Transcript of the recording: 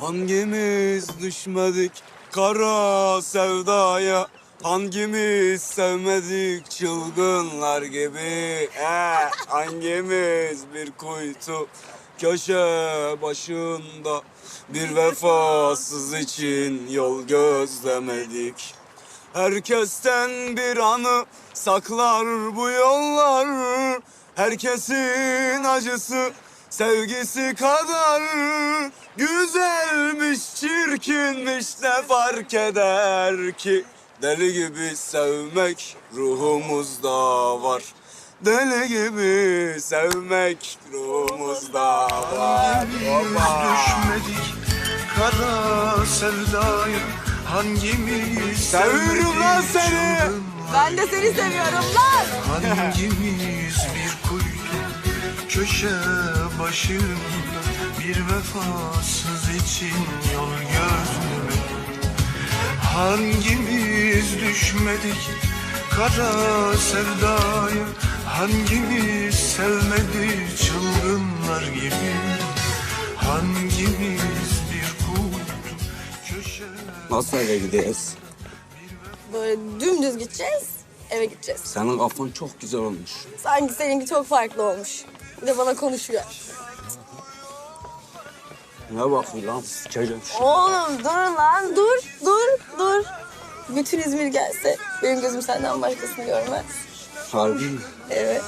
Hangimiz düşmedik kara sevdaya? Hangimiz sevmedik çılgınlar gibi? He, Hangimiz bir kuytu köşe başında? Bir vefasız için yol gözlemedik. Herkesten bir anı saklar bu yollar. Herkesin acısı sevgisi kadar Güzelmiş çirkinmiş ne fark eder ki Deli gibi sevmek ruhumuzda var Deli gibi sevmek ruhumuzda var Baba. düşmedik kara sevdaya hangimiz Seviyorum lan seni. Ben de seni seviyorum lan. Hangimiz bir kuytu köşe başında bir vefasız için yol gözlemek Hangimiz düşmedik kara sevdaya Hangimiz sevmedi çılgınlar gibi Hangimiz bir kuytu köşe Nasıl eve gideceğiz? Böyle dümdüz gideceğiz, eve gideceğiz. Senin kafan çok güzel olmuş. Sanki seninki çok farklı olmuş. Bir de bana konuşuyor. Ne bakıyor lan? Şu. Oğlum dur lan, dur, dur, dur. Bütün İzmir gelse benim gözüm senden başkasını görmez. Harbi mi? Evet.